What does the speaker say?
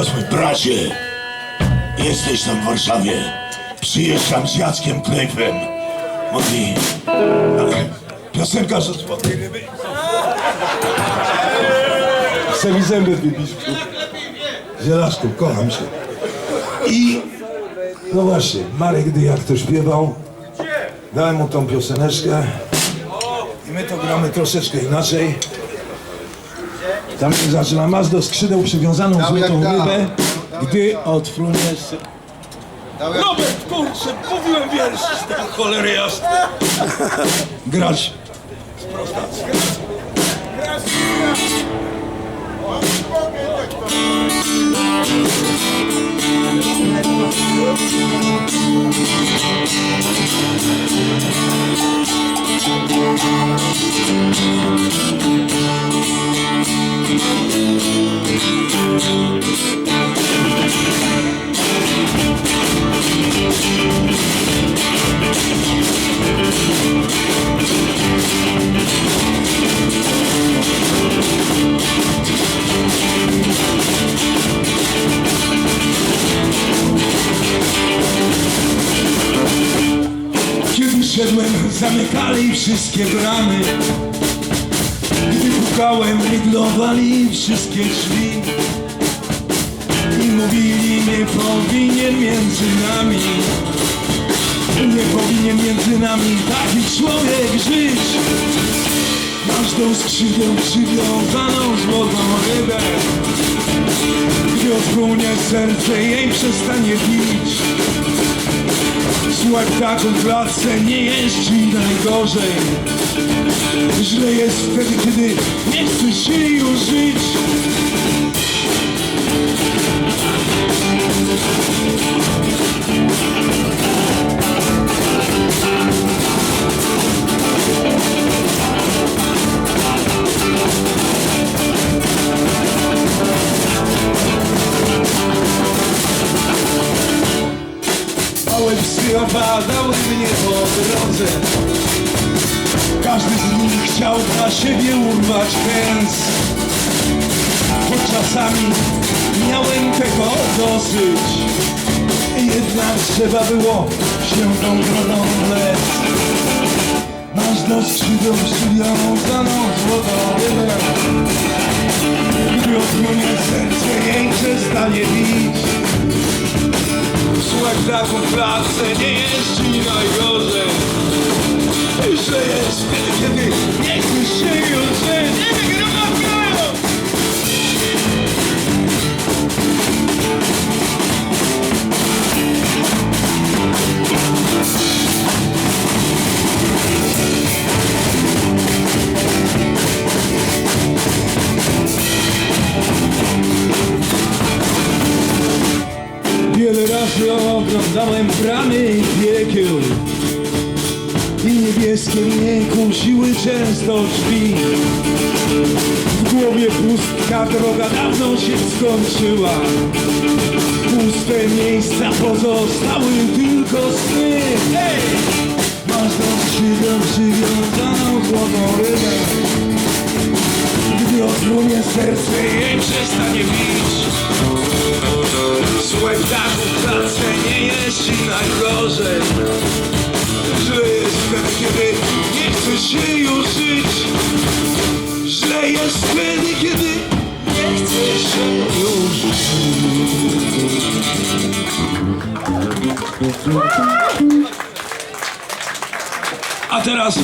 was, mój bracie. Jesteś tam w Warszawie. Przyjeżdżam z Jackiem Knejfem. Mówi... Piosenka z Otwórnej Ryby. Chce mi zęby wybić. Zielaszku, kocham się. I... No właśnie, Marek Dyjak to śpiewał. Dałem mu tą pioseneczkę. I my to gramy troszeczkę inaczej. Tam zaczyna masz do skrzydeł przywiązaną Dał jak złotą dał. rybę, gdy odfruniesz... Dał jak- Robert, kurczę, mówiłem wiersz, tak cholery jasne. Grać. Kiedy szedłem, zamykali wszystkie bramy. Gdy pukałem, miglowali wszystkie drzwi. I mówili, nie powinien między nami. Nie powinien między nami taki człowiek żyć. Masz do skrzydeł przywiązaną złotą rybę. Gdy odpłynie serce, jej przestanie bić. Słuchaj ptaku w klatce nie jest ci najgorzej. Źle jest wtedy, kiedy nie chce się już żyć Opadały mnie po drodze Każdy z nich chciał dla siebie urwać pęs Choć czasami miałem tego dosyć. Jednak trzeba było się tą drogą wlec Masz do skrzydeł przywiązaną złotą rybę Gdy serce jej przestanie bić Taką pracę nie najgorzej oglądałem bramy piekieł I niebieskie mnie kusiły często drzwi. W głowie pustka, droga dawno się skończyła. Puste miejsca pozostały tylko sny. Hej! Masz do skrzydeł przywiązaną złotą rybę. Gdy odpłynie serce jej przestanie bić się już żyć Źle jest wtedy, kiedy nie chce się już żyć A teraz